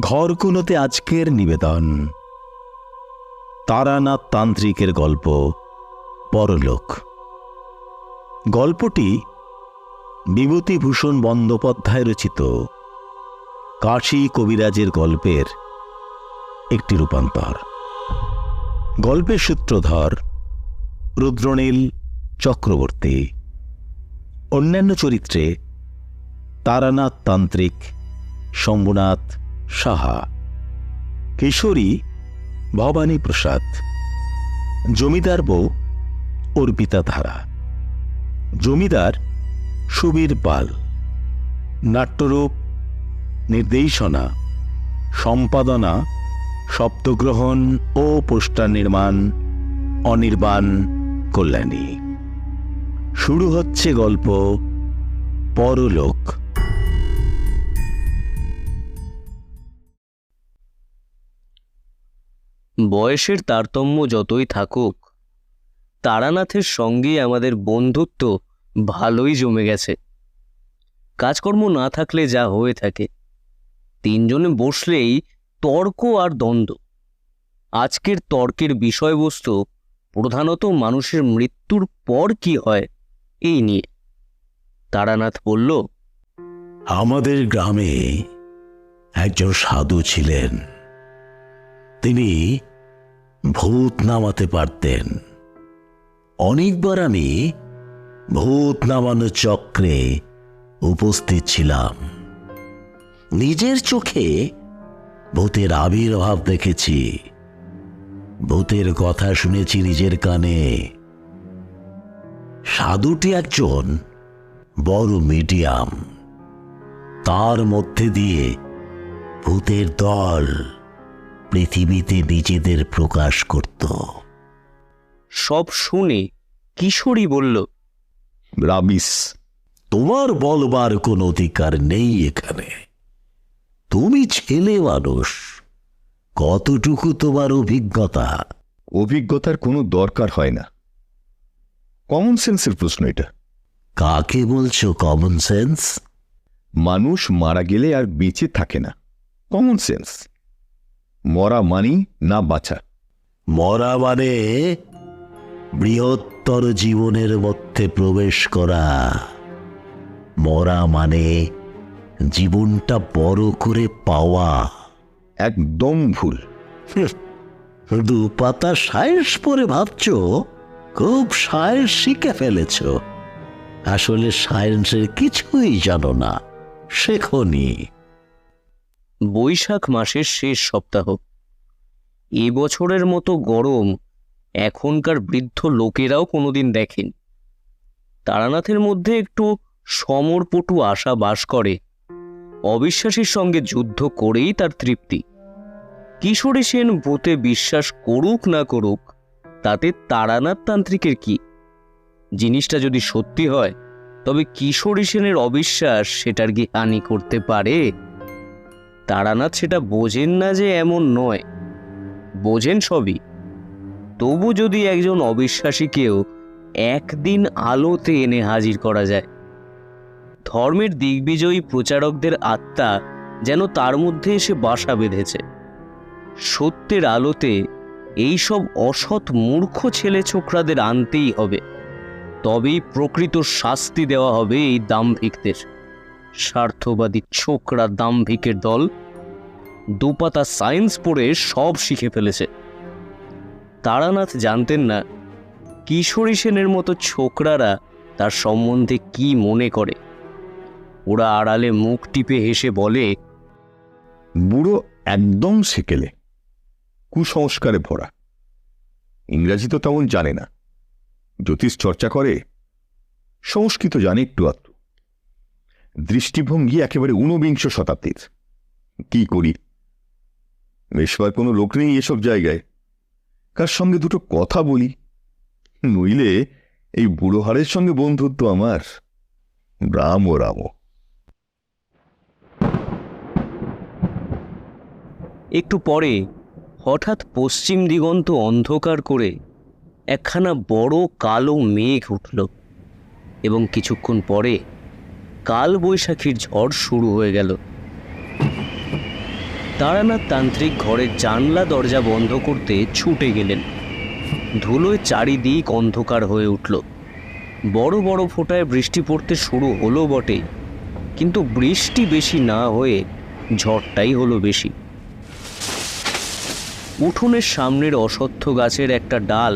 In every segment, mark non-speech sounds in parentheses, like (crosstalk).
ঘরকুনোতে আজকের নিবেদন। তারানাথ তান্ত্রিকের গল্প, পরলোক। গল্পটি বিভূতিভূষণ বন্দ্যোপাধ্যায় রচিত। কাশী কবিরাজের গল্পের একটি রূপান্তর। গল্পের সূত্রধর রুদ্রনীল চক্রবর্তী। অন্যান্য চরিত্রে তারানাথ তান্ত্রিক শম্ভুনাথ সাহা। কিশোরী ভবানী প্রসাদ। জমিদার বউ অর্পিতা ধারা। জমিদার সুবীর পাল। নাট্যরূপ নির্দেশনা, সম্পাদনা শব্দগ্রহণ ও পোস্টার নির্মাণ, অনির্বাণ কল্যাণী। শুরু হচ্ছে গল্প, পরলোক। বয়সের তারতম্য যতই থাকুক, তারানাথের সঙ্গে আমাদের বন্ধুত্ব ভালোই জমে গেছে। কাজকর্ম না থাকলে যা হয়ে থাকে। তিনজনে বসলেই তর্ক আর দ্বন্দ্ব। আজকের তর্কের বিষয়বস্তু প্রধানত মানুষের মৃত্যুর পর কি হয়, এই নিয়ে। তারানাথ বলল, আমাদের গ্রামে একজন সাধু ছিলেন। তিনি ভূত নামাতে পারতেন। অনেকবার আমি ভূত নামানো চক্রে উপস্থিত ছিলাম। নিজের চোখে ভূতের আবির্ভাব দেখেছি। ভূতের কথা শুনেছি নিজের কানে। সাধুটি একজন বড় মিডিয়াম। তার মধ্যে দিয়ে ভূতের দল পৃথিবীতে নিজেদের প্রকাশ করত। সব শুনে কিশোরী বলল রাবিস তোমার বলবার কোনো অধিকার নেই এখানে। তুমি ছেলে মানুষ কতটুকু তোমার অভিজ্ঞতা? অভিজ্ঞতার কোনো দরকার হয় না। কমন সেন্সের প্রশ্ন এটা। কাকে বলছো কমন সেন্স মানুষ মারা গেলে আর বেঁচে থাকে না। কমন সেন্স মরা মানি না বাঁচা মরা মানে বৃহত্তর জীবনের মধ্যে প্রবেশ করা। মরা মানে জীবনটা বড় করে পাওয়া। একদম ভুল। দু পাতা সায়েন্স পরে ভাবছ? খুব সায়েন্স শিখে ফেলেছ। আসলে সায়েন্সের কিছুই জানো না শেখনি। বৈশাখ মাসের শেষ সপ্তাহ। এ বছরের মতো গরম এখনকার বৃদ্ধ লোকেরাও কোনোদিন দেখেন। তারানাথের মধ্যে একটু সমরপটু আশা বাস করে। অবিশ্বাসীর সঙ্গে যুদ্ধ করেই তার তৃপ্তি। কিশোরী সেন ভূতে বিশ্বাস করুক না করুক, তাতে তারানাথ তান্ত্রিকের কি? জিনিসটা যদি সত্যি হয়, তবে কিশোরী সেনের অবিশ্বাস সেটার কি হানি করতে পারে? তারানাথ সেটা বোঝেন না যে এমন নয়। বোঝেন সবই। তবু যদি একজন অবিশ্বাসীকেও একদিন আলোতে এনে হাজির করা যায়। ধর্মের দিগ্বিজয়ী প্রচারকদের আত্মা যেন তার মধ্যে এসে বাসা বেঁধেছে। সত্যের আলোতে এইসব অসৎ মূর্খ ছেলে ছোকরাদের আনতেই হবে। তবেই প্রকৃত শাস্তি দেওয়া হবে এই দাম্ভিকদের। স্বার্থবাদী ছোকরা দাম্ভিকের দল দুপাতা সায়েন্স পড়ে সব শিখে ফেলেছে। তারানাথ জানতেন না, কিশোরী সেনের মতো ছোকরারা তার সম্বন্ধে কি মনে করে। ওরা আড়ালে মুখ টিপে হেসে বলে, বুড়ো একদম সেকেলে, কুসংস্কারে ভরা। ইংরাজি তো তেমন জানে না। জ্যোতিষ চর্চা করে, সংস্কৃত জানে একটু আধটু। দৃষ্টিভঙ্গি একেবারে ঊনবিংশ শতাব্দীর। কি করি? মেশবার কোনো লোক নেই এসব জায়গায়। কার সঙ্গে দুটো কথা বলি? নইলে এই বুড়ো হাড়ের সঙ্গে বন্ধুত্ব আমার। রাম ও রাম। একটু পরে হঠাৎ পশ্চিম দিগন্ত অন্ধকার করে একখানা বড় কালো মেঘ উঠল এবং কিছুক্ষণ পরে কাল বৈশাখীর ঝড় শুরু হয়ে গেল। তারানাথ তান্ত্রিক ঘরের জানলা দরজা বন্ধ করতে ছুটে গেলেন। ধুলোয় চারিদিক অন্ধকার হয়ে উঠল। বড় বড় ফোঁটায় বৃষ্টি পড়তে শুরু হলো বটে, কিন্তু বৃষ্টি বেশি না হয়ে ঝড়টাই হলো বেশি। উঠোনের সামনের অসত্য গাছের একটা ডাল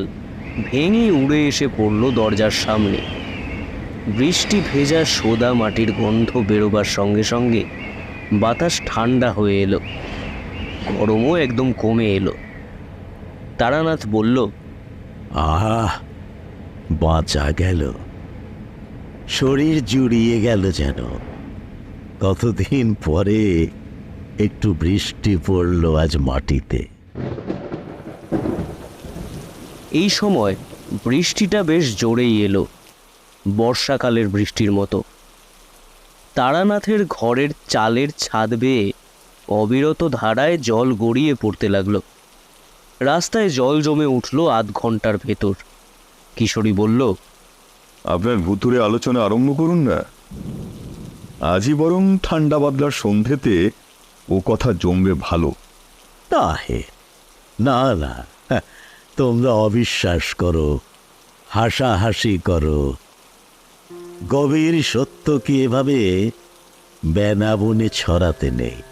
ভেঙে উড়ে এসে পড়ল দরজার সামনে। বৃষ্টি ভেজা সোদা মাটির গন্ধ বেরোবার সঙ্গে সঙ্গে বাতাস ঠান্ডা হয়ে এলো। গরমও একদম কমে এলো। তারানাথ বলল আহা বাঁচা গেল। শরীর জুড়িয়ে গেল যেন। কতদিন পরে একটু বৃষ্টি পড়ল আজ মাটিতে। এই সময় বৃষ্টিটা বেশ জোরেই এলো। বর্ষাকালের বৃষ্টির মতো। তারানাথের ঘরের চালের ছাদ বেয়ে অবিরত ধারায় জল গড়িয়ে পড়তে লাগল। রাস্তায় জল জমে উঠল আধ ঘণ্টার ভেতর। কিশোরী বলল আপনার ভুতুরে আলোচনা আরম্ভ করুন না। আজই বরং ঠান্ডা বাদলার সন্ধেতে ও কথা জমবে ভালো। না হে। না না। হ্যাঁ, তোমরা অবিশ্বাস করো হাসাহাসি করো। গভীর সত্যকে এভাবে বেনাবনে ছড়াতে নেই?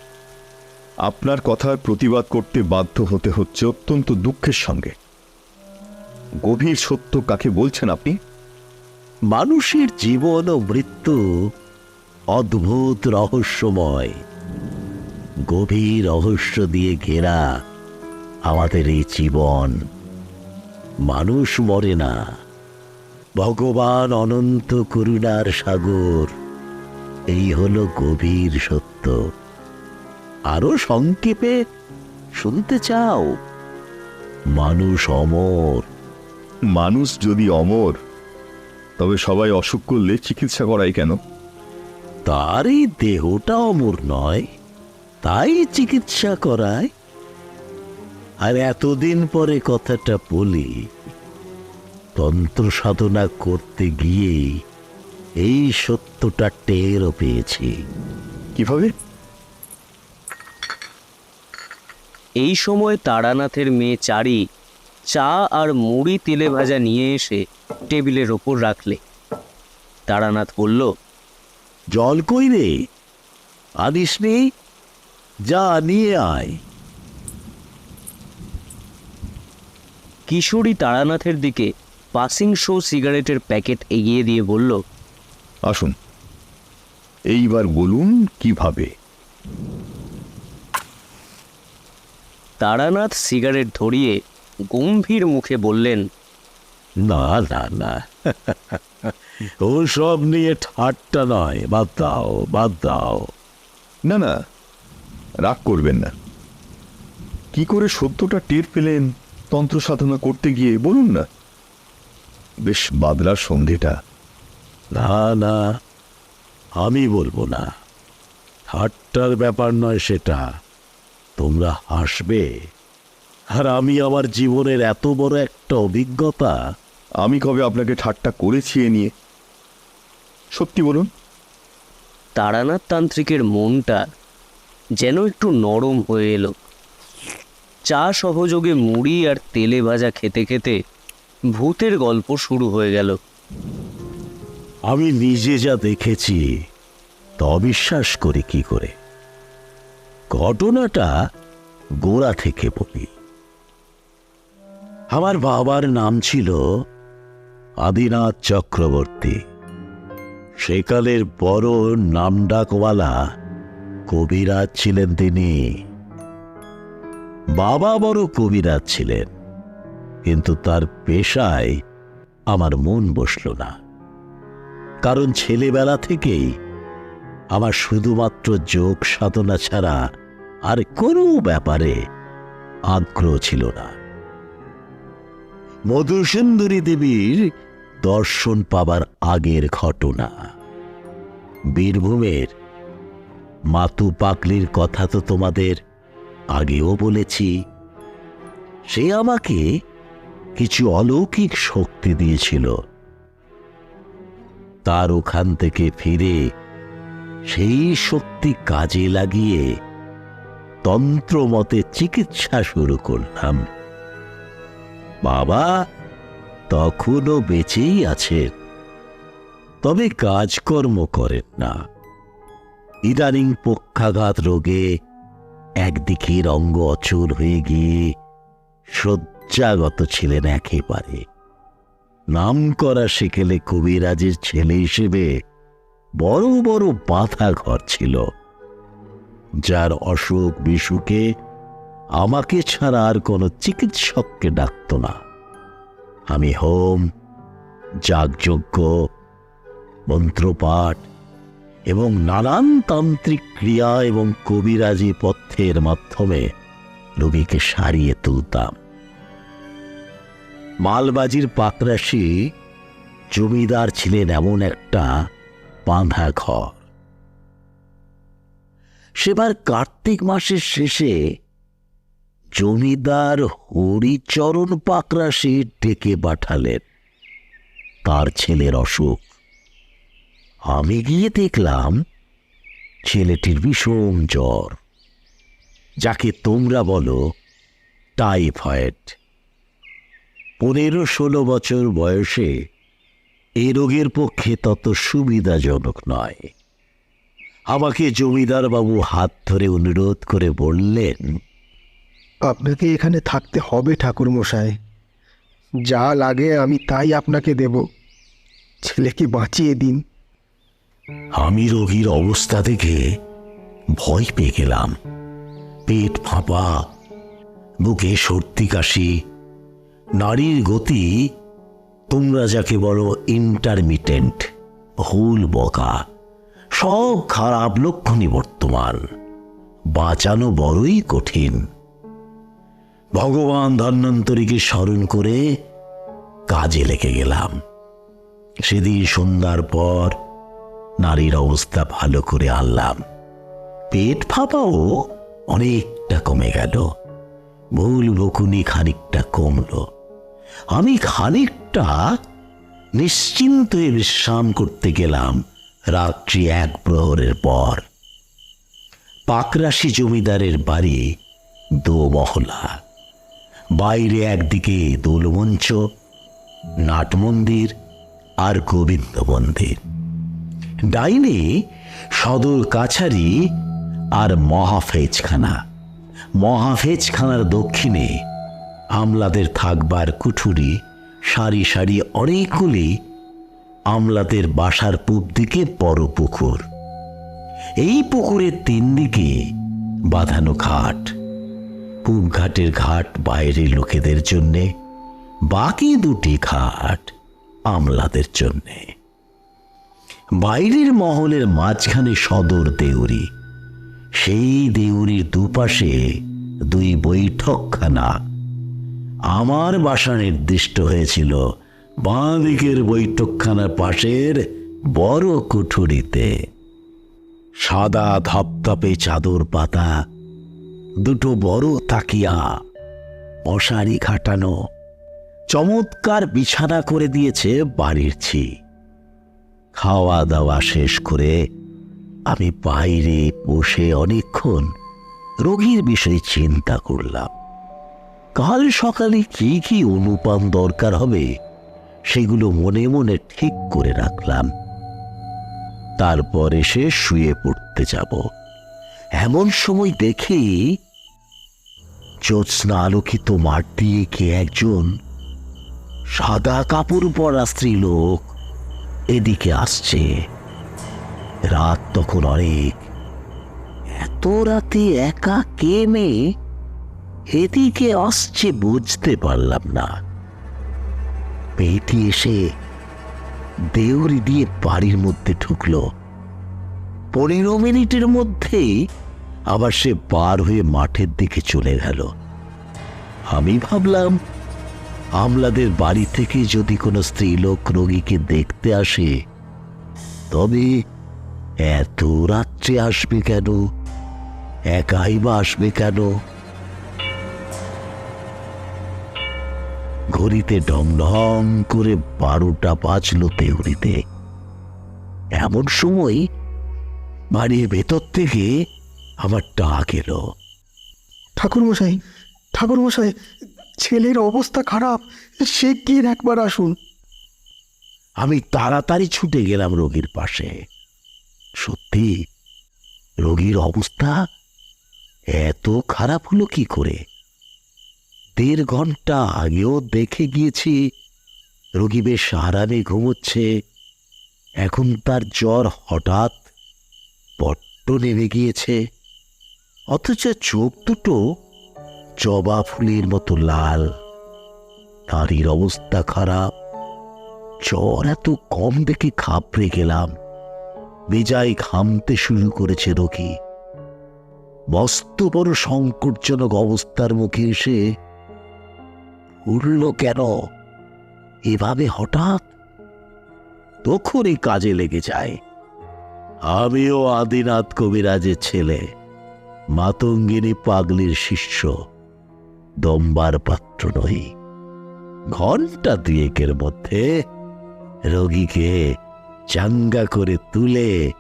আপনার কথার প্রতিবাদ করতে বাধ্য হতে হচ্ছে অত্যন্ত দুঃখের সঙ্গে। গভীর সত্য কাকে বলছেন আপনি? মানুষের জীবন ও মৃত্যু অদ্ভুত রহস্যময়। গভীর রহস্য দিয়ে ঘেরা আমাদের এই জীবন। মানুষ মরে না। ভগবান অনন্ত করুণার সাগর। এই হলো গভীর সত্য। আরও সংক্ষেপে শুনতে চাও? মানুষ অমর। মানুষ যদি অমর তবে সবাই অসুখ করলে চিকিৎসা করাই কেন? তার এই দেহটা অমর নয় তাই চিকিৎসা করায়। আর এতদিন পরে কথাটা বলি তন্ত্র সাধনা করতে গিয়ে এই সত্যটা টেরও পেয়েছি। কীভাবে? এই সময় তারানাথের মেয়ে চারি চা আর মুড়ি তেলে ভাজা নিয়ে এসে টেবিলের ওপর রাখলে। তারানাথ বলল জল কই রে? আনিস নি? যা নিয়ে আয়। কিশোরী তারানাথের দিকে পাসিং শো সিগারেটের প্যাকেট এগিয়ে দিয়ে বলল আসুন এইবার বলুন কীভাবে? তারানাথ সিগারেট ধরিয়ে গম্ভীর মুখে বললেন না না না (laughs) ও সব নিয়ে ঠাট্টা নয় বাদ দাও বাদ দাও। না না রাগ করবেন না। কি করে সত্যটা টের পেলেন তন্ত্র সাধনা করতে গিয়ে বলুন না। বেশ বাদলার সন্ধেটা। না না আমি বলব না। ঠাট্টার ব্যাপার নয় সেটা। তোমরা হাসবে। আর আমি আমার জীবনের এত বড় একটা অভিজ্ঞতা। আমি কবে আপনাকে ঠাট্টা করেছি এ নিয়ে? সত্যি বলুন। তারানাথ তান্ত্রিকের মনটা যেন একটু নরম হয়ে এলো। চা সহযোগে মুড়ি আর তেলে ভাজা খেতে খেতে ভূতের গল্প শুরু হয়ে গেল। আমি নিজে যা দেখেছি, তা অবিশ্বাস করি কি করে? ঘটনাটা গোড়া থেকে বলি। আমার বাবার নাম ছিল আদিনাথ চক্রবর্তী। সেকালের বড় নামডাকওয়ালা কবিরাজ ছিলেন তিনি। বাবা বড় কবিরাজ ছিলেন। কিন্তু তার পেশায় আমার মন বসল না। কারণ ছেলেবেলা থেকেই আমার শুধুমাত্র যোগ সাধনা ছাড়া আর কোনো ব্যাপারে আগ্রহ ছিল না। মধুসুন্দরী দেবীর দর্শন পাবার আগের ঘটনা। বীরভূমের মাতু পাকলির কথা তো তোমাদের আগেও বলেছি। সে আমাকে কিছু অলৌকিক শক্তি দিয়েছিল। তার ওখান থেকে ফিরে সেই শক্তি কাজে লাগিয়ে তন্ত্র মতে চিকিৎসা শুরু করলাম। বাবা তখনও বেঁচেই আছেন, তবে কাজকর্ম করেন না। ইদানিং পক্ষাঘাত রোগে একদিকের অঙ্গ অচল হয়ে গিয়ে শয্যাগত ছিলেন একেবারে। নাম করা সেকেলে কবিরাজের ছেলে হিসেবে বড় বড় বাধা ঘর ছিল। যার অসুখ বিসুখে আমাকে ছাড়া আর কোনো চিকিৎসককে ডাকত না। আমি হোম, যাগযজ্ঞ, মন্ত্রপাঠ এবং নানান তান্ত্রিক ক্রিয়া এবং কবিরাজি পথ্যের মাধ্যমে রোগীকে সারিয়ে তুলতাম। মালবাজির পাকরাশি জমিদার ছিলেন এমন একটা বাঁধা ঘর। সেবার কার্তিক মাসের শেষে জমিদার হরিচরণ পাকরাশি ডেকে পাঠালেন। তার ছেলের অসুখ। আমি গিয়ে দেখলাম ছেলেটির ভীষণ জ্বর, যাকে তোমরা বলো টাইফয়েড। পনেরো ষোলো বছর বয়সে এ রোগের পক্ষে তত সুবিধাজনক নয়। আমাকে জমিদার বাবু হাত ধরে অনুরোধ করে বললেন আপনাকে এখানে থাকতে হবে ঠাকুর মশাই যা লাগে আমি তাই আপনাকে দেব। ছেলেকে বাঁচিয়ে দিন। আমি রোগীর অবস্থা দেখে ভয় পেয়ে গেলাম। পেট ফাঁপা বুকে সর্দি কাশি নারীর গতি তোমরা যাকে বলো ইন্টারমিটেন্ট হুল বকা। সব খারাপ লক্ষণই বর্তমান। বাঁচানো বড়ই কঠিন। ভগবান ধন্বন্তরীকে স্মরণ করে কাজে লেগে গেলাম। সেদিন সন্ধ্যার পর নারীর অবস্থা ভালো করে আনলাম। পেট ফাঁপাও অনেকটা কমে গেল। ভুল বকুনি খানিকটা কমলো। আমি খানিকটা নিশ্চিন্ত বিশ্রাম করতে গেলাম রাত্রি এক প্রহরের পর। পাকরাশি জমিদারের বাড়ি দোমহলা। বাইরে একদিকে দোলমঞ্চ, নাটমন্দির আর গোবিন্দ মন্দির। ডাইনে সদর কাছারি আর মহাফেজখানা। মহাফেজখানার দক্ষিণে আমলাদের থাকবার কুঠুরি, সারি সারি অনেকগুলি আমলাদের বাসার পূব দিকে বড় পুকুর। এই পুকুরের তিন দিকে বাঁধানো ঘাট। পূব ঘাটের ঘাট বাইরের লোকেদের জন্যে, বাকি দুটি ঘাট আমলাদের জন্যে। বাইরের মহলের মাঝখানে সদর দেউরি। সেই দেউরির দুপাশে দুই বৈঠকখানা আমার বাসা নির্দিষ্ট হয়েছিল। বাঁ দিকের বৈঠকখানার পাশের বড় কুঠুরিতে। সাদা ধপধপে চাদর পাতা, দুটো বড় তাকিয়া, মশারি খাটানো, চমৎকার বিছানা করে দিয়েছে বাড়ির ছি। খাওয়া দাওয়া শেষ করে আমি বাইরে বসে অনেকক্ষণ রোগীর বিষয়ে চিন্তা করলাম। কাল সকালে কি কি অনুপান দরকার হবে, সেগুলো মনে মনে ঠিক করে রাখলাম। তারপর এসে শুয়ে পড়তে যাব। এমন সময় দেখি জ্যোৎস্না আলোকিত মাঠ দিয়ে কে একজন সাদা কাপড় পরা স্ত্রীলোক এদিকে আসছে। রাত তখন অনেক। এত রাতে একা কে মেয়ে এদিকে আসছে বুঝতে পারলাম না। মেয়েটি এসে দেউরি দিয়ে বাড়ির মধ্যে ঢুকলো। পনেরো মিনিটের মধ্যেই আবার সে পার হয়ে মাঠের দিকে চলে গেল। আমি ভাবলাম, আমলাদের বাড়ি থেকে যদি কোনো স্ত্রীলোক রোগীকে দেখতে আসে, তবে এত রাত্রে আসবে কেন? একাই বা আসবে কেন? ঘড়িতে ঢং ঢং করে বারোটা বাজলো তেউরিতে। এমন সময় বাড়ির ভেতর থেকে আমার ডাক এলো। ঠাকুরমশাই ঠাকুরমশাই ছেলের অবস্থা খারাপ সে কি একবার আসুন। আমি তাড়াতাড়ি ছুটে গেলাম রোগীর পাশে। সত্যি রোগীর অবস্থা এত খারাপ হলো কি করে? দেড় ঘণ্টা আগেও দেখে গিয়েছি। রোগী বেশ আরামে ঘুমোচ্ছে। এখন তার জ্বর হঠাৎ বড্ড নেমে গিয়েছে। অথচ চোখ দুটো জবা ফুলের মতো লাল। নারীর অবস্থা খারাপ। জ্বর এত কম দেখে খাপড়ে গেলাম। বেজায় ঘামতে শুরু করেছে রোগী। মস্ত বড় সংকটজনক অবস্থার মুখে এসে উঠল কেন? এভাবে হঠাৎ? তখনই কাজে লেগে যায়। আমিও আদিনাথ কবিরাজের ছেলে, মাতঙ্গিনী পাগলির শিষ্য, দম্বার পাত্র নই। ঘণ্টা দুয়েকের মধ্যে রোগীকে চাঙ্গা করে তুলে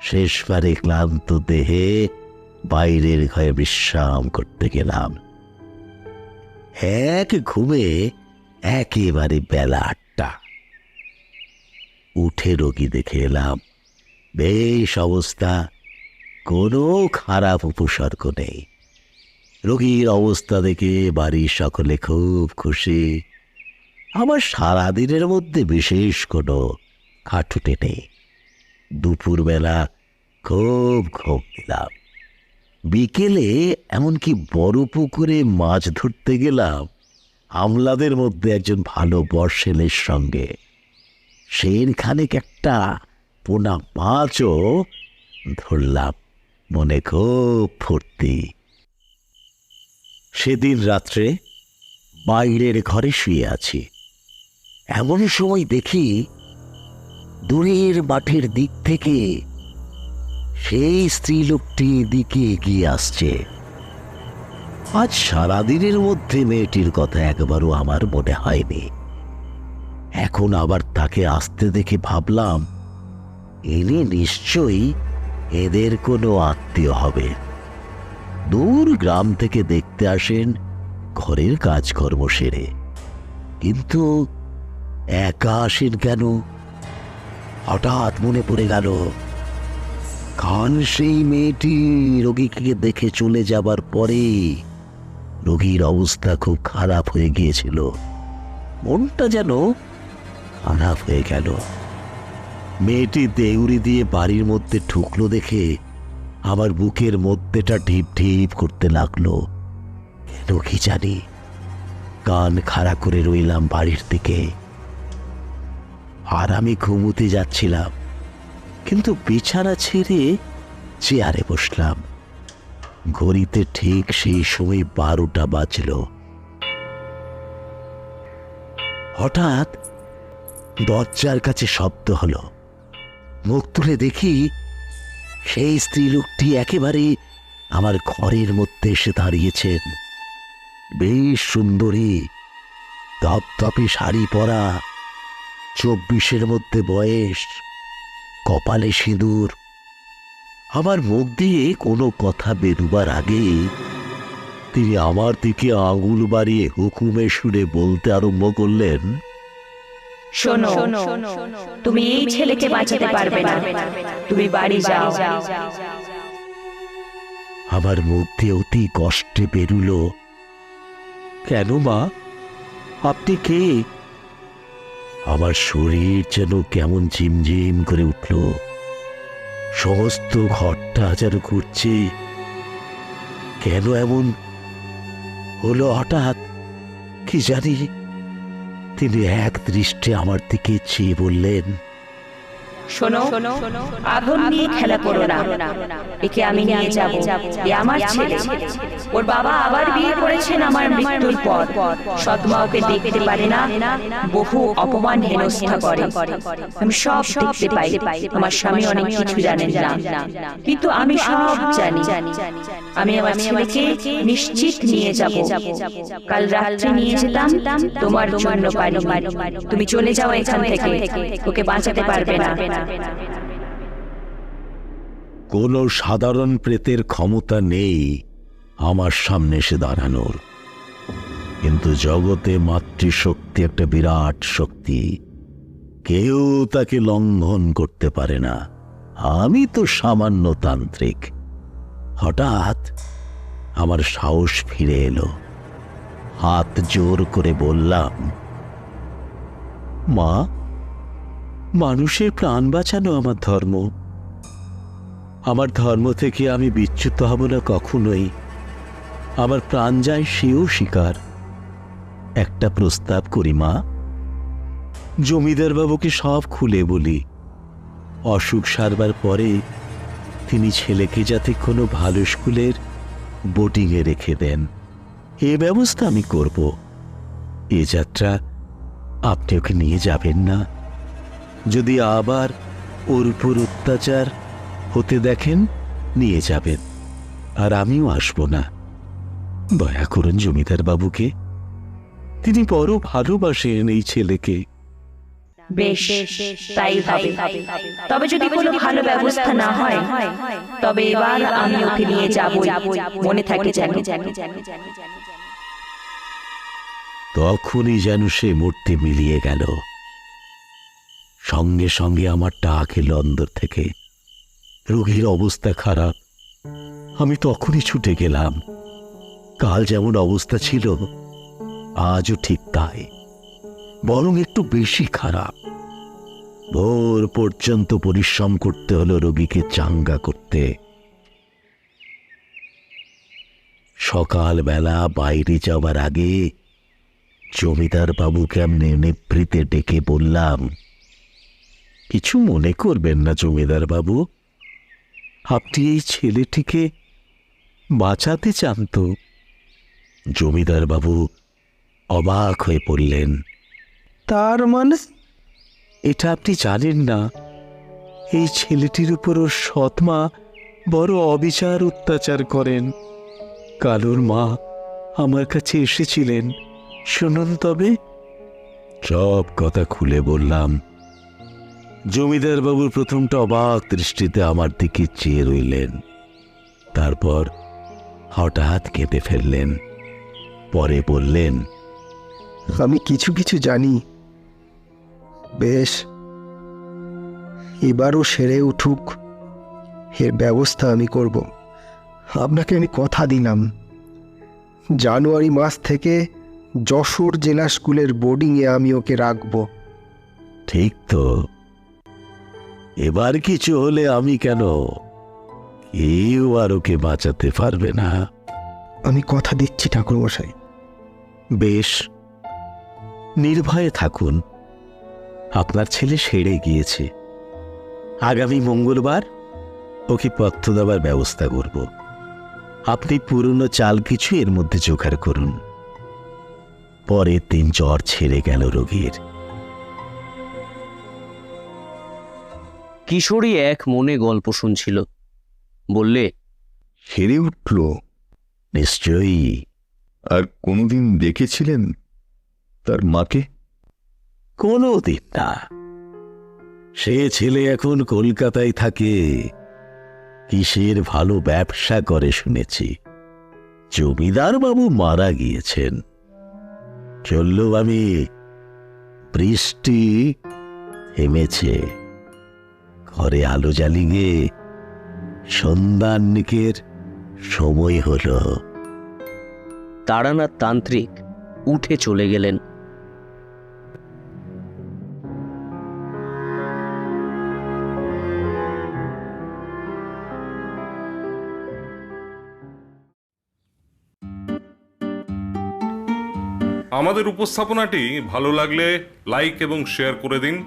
শেষবারে ক্লান্ত দেহে বাইরের ঘরে বিশ্রাম করতে গেলাম। এক ঘুমে একেবারে বেলা আটটা। উঠে রোগী দেখে এলাম, বেশ অবস্থা, কোনো খারাপ উপসর্গ নেই। রোগীর অবস্থা দেখে বাড়ির সকলে খুব খুশি। আমার সারাদিনের মধ্যে বিশেষ কোনো খাটুটে নেই। দুপুরবেলা খুব ঘুম দিলাম বিকেলে এমনকি বড় পুকুরে মাছ ধরতে গেলাম। আমলাদের মধ্যে একজন ভালো বর্ষেলের সঙ্গে। সেখানেক একটা পোনা মাছও ধরলাম, মনে খুব ফুর্তি। সেদিন রাত্রে বাইরের ঘরে শুয়ে আছি। এমন সময় দেখি দূরের মাঠের দিক থেকে সেই স্ত্রীলোকটি এদিকে এগিয়ে আসছে। আজ সারাদিনের মধ্যে মেয়েটির কথা একবারও আমার মনে হয়নি। এখন আবার তাকে আসতে দেখে ভাবলাম এনে নিশ্চয়ই এদের কোনো আত্মীয় হবে। দূর গ্রাম থেকে দেখতে আসেন ঘরের কাজকর্ম সেরে। কিন্তু একা আসেন কেন? হঠাৎ মনে পড়ে গেল কান সেই মেয়েটি রোগীকে দেখে চলে যাবার পরে রোগীর অবস্থা খুব খারাপ হয়ে গিয়েছিল। মনটা যেন খারাপ হয়ে গেল। মেয়েটি দেউরি দিয়ে বাড়ির মধ্যে ঠুকলো দেখে আমার বুকের মধ্যেটা ঢিপ ঢিপ করতে লাগল। কেন কি জানি কান খাড়া করে রইলাম বাড়ির দিকে। আর আমি ঘুমুতে যাচ্ছিলাম। কিন্তু বিছানা ছেড়ে চেয়ারে বসলাম। ঘড়িতে ঠিক সেই সময় বারোটা বাজল। হঠাৎ দরজার কাছে শব্দ হলো। মুখ তুলে দেখি সেই স্ত্রী লোকটি একেবারে আমার ঘরের মধ্যে এসে দাঁড়িয়েছেন। বেশ সুন্দরী, ধপধপে শাড়ি পরা, চব্বিশের মধ্যে বয়স। কপালে সিঁদুর। আমার মুখ দিয়ে কোনো কথা বেরুবার আগে তিনি আমার দিকে আঙুল বাড়িয়ে হুকুমে সুরে বলতে আরম্ভ করলেন শোনো তুমি এই ছেলেকে বাঁচাতে পারবে না। তুমি বাড়ি যাও। আমার মুখ দিয়ে অতি কষ্টে বেরুল। কেন মা? আপনি কে? আমার শরীর যেন কেমন ঝিমঝিম করে উঠল। সমস্ত ঘরটা যেন ঘুরছে। কেন এমন হলো হঠাৎ? কি জানি। তিনি এক দৃষ্টে আমার দিকে চেয়ে বললেন শোনো আগুন নিয়ে খেলা করো না। একে আমি নিয়ে যাব। এ আমার ছেলে। ওর বাবা আবার বিয়ে করেছেন আমার মৃত্যুর পর। সৎমা ওকে দেখতে পারে না। বহু অপমান হেনস্থা করে। আমি সব দেখতে পাই। আমার স্বামী অনেক কিছু জানেন না। কিন্তু আমি সব জানি। আমি আমার ছেলেকে নিশ্চিত নিয়ে যাব। কাল রাত্রে নিয়ে যেতাম। তোমার জন্য পারি তুমি চলে যাও এখান থেকে। ওকে বাঁচাতে পারবে না। কোনো সাধারণ প্রেতের ক্ষমতা নেই আমার সামনে এসে দাঁড়ানোর। কিন্তু জগতে মাতৃশক্তি একটা বিরাট শক্তি। কেউ তাকে লঙ্ঘন করতে পারে না। আমি তো সামান্য তান্ত্রিক। হঠাৎ আমার সাহস ফিরে এলো। হাত জোর করে বললাম, মা মানুষের প্রাণ বাঁচানো আমার ধর্ম। আমার ধর্ম থেকে আমি বিচ্যুত হব না কখনোই। আমার প্রাণ যায় সেও শিকার। একটা প্রস্তাব করি, মা। জমিদার বাবুকে সব খুলে বলি। অসুখ সারবার পরে তিনি ছেলেকে যাতে কোনো ভালো স্কুলের বোটিংয়ে রেখে দেন। এ ব্যবস্থা আমি করব। এ যাত্রা আপনি ওকে নিয়ে যাবেন না। যদি আবার ওর উপর অত্যাচার হতে দেখেন নিয়ে যাবেন। আর আমিও আসব না। দয়া করুন জমিদার বাবুকে। তিনি বড় ভালোবাসেন এই ছেলেকে। বেশ তাই হবে তবে যদি কোনো ভালো ব্যবস্থা না হয় তবে এবার আমি ওকে নিয়ে যাব মনে থাকে যেন। তখনই যেন সে মূর্তি মিলিয়ে গেল। সঙ্গে সঙ্গে আমার ডাক এলো অন্দর থেকে। রোগীর অবস্থা খারাপ। আমি তখনই ছুটে গেলাম। কাল যেমন অবস্থা ছিল, আজও ঠিক তাই। বরং একটু বেশি খারাপ। ভোর পর্যন্ত পরিশ্রম করতে হলো রোগীকে চাঙ্গা করতে। সকালবেলা বাইরে যাওয়ার আগে জমিদার বাবুকে আমি নিভৃতে ডেকে বললাম কিছু মনে করবেন না, জমিদার বাবু। আপনি এই ছেলেটিকে বাঁচাতে চান তো? জমিদার বাবু অবাক হয়ে পড়লেন। তার মানে এটা আপনি জানেন না, এই ছেলেটির উপর ওর সৎমা বড় অবিচার অত্যাচার করেন। কালোর মা আমার কাছে এসেছিলেন। শুনুন তবে। সব কথা খুলে বললাম। জমিদার বাবুর প্রথমটা অবাক দৃষ্টিতে আমার দিকে চেয়ে রইলেন। তারপর হঠাৎ কেঁদে ফেললেন। পরে বললেন আমি কিছু কিছু জানি। বেশ এবারও সেরে উঠুক। এর ব্যবস্থা আমি করব। আপনাকে আমি কথা দিলাম। জানুয়ারি মাস থেকে যশোর জেলা স্কুলের বোর্ডিংয়ে আমি ওকে রাখব। ঠিক তো। এবার কিছু হলে আমি কেন? কেউ আর ওকে বাঁচাতে পারবে না। আমি কথা দিচ্ছি ঠাকুরমশাই। বেশ। নির্ভয়ে থাকুন। আপনার ছেলে সেরে গিয়েছে। আগামী মঙ্গলবার ওকে পথ্য দেওয়ার ব্যবস্থা করব। আপনি পুরনো চাল কিছু এর মধ্যে জোগাড় করুন। পরের দিন জ্বর ছেড়ে গেল রোগীর। কিশোরী এক মনে গল্প শুনছিল। বললে হেরে উঠল। নিশ্চয়ই। আর কোনোদিন দেখেছিলেন তার মাকে? কোনো দিন না। সে ছেলে এখন কলকাতায় থাকে। কিসের ভালো ব্যবসা করে শুনেছি। জমিদার বাবু মারা গিয়েছেন। চললু আমি বৃষ্টি থেমেছে ঘরে আলো জ্বালিয়ে সন্ধ্যান্নিকের সময় হল। তারানাথ তান্ত্রিক উঠে চলে গেলেন। আমাদের উপস্থাপনাটি ভালো লাগলে লাইক এবং শেয়ার করে দিন।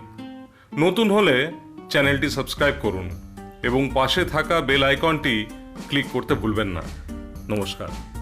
নতুন হলে চ্যানেলটি সাবস্ক্রাইব করুন এবং পাশে থাকা বেল আইকনটি ক্লিক করতে ভুলবেন না। নমস্কার।